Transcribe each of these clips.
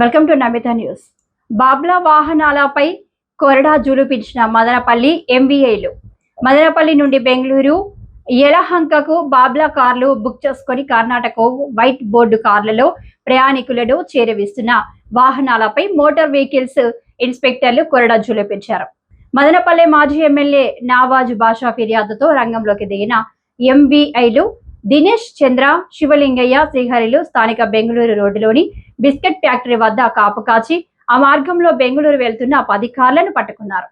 Welcome to Namitha news. బాబ్లా వాహనాలపై కొరడా జులుపించిన మదనపల్లి ఎంవీఐలు మదనపల్లి నుండి బెంగళూరు యలహంకకు బాబ్లా కార్లు బుక్ చేసుకొని కర్ణాటక వైట్ బోర్డు కార్లలో ప్రయాణికులను చేరవేస్తున్న వాహనాలపై మోటార్ వెహికల్స్ ఇన్స్పెక్టర్లు కొరడా జూలుపించారు. మదనపల్లి మాజీ ఎమ్మెల్యే నావాజు భాషా ఫిర్యాదుతో రంగంలోకి దిగిన ఎంవీఐలు దినేష్ చంద్ర శివలింగయ్య శ్రీహరిలు స్థానిక బెంగళూరు రోడ్డులోని బిస్కెట్ ఫ్యాక్టరీ వద్ద కాపు కాచి ఆ మార్గంలో బెంగళూరు వెళ్తున్న పది కార్లను పట్టుకున్నారు.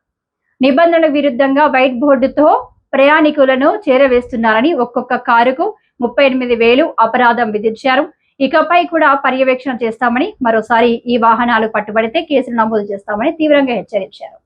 నిబంధనలకు విరుద్ధంగా వైట్ బోర్డుతో ప్రయాణికులను చేరవేస్తున్నారని ఒక్కొక్క కారుకు ముప్పై ఎనిమిది వేలు అపరాధం విధించారు. ఇకపై కూడా పర్యవేక్షణ చేస్తామని మరోసారి ఈ వాహనాలు పట్టుబడితే కేసులు నమోదు చేస్తామని తీవ్రంగా హెచ్చరించారు.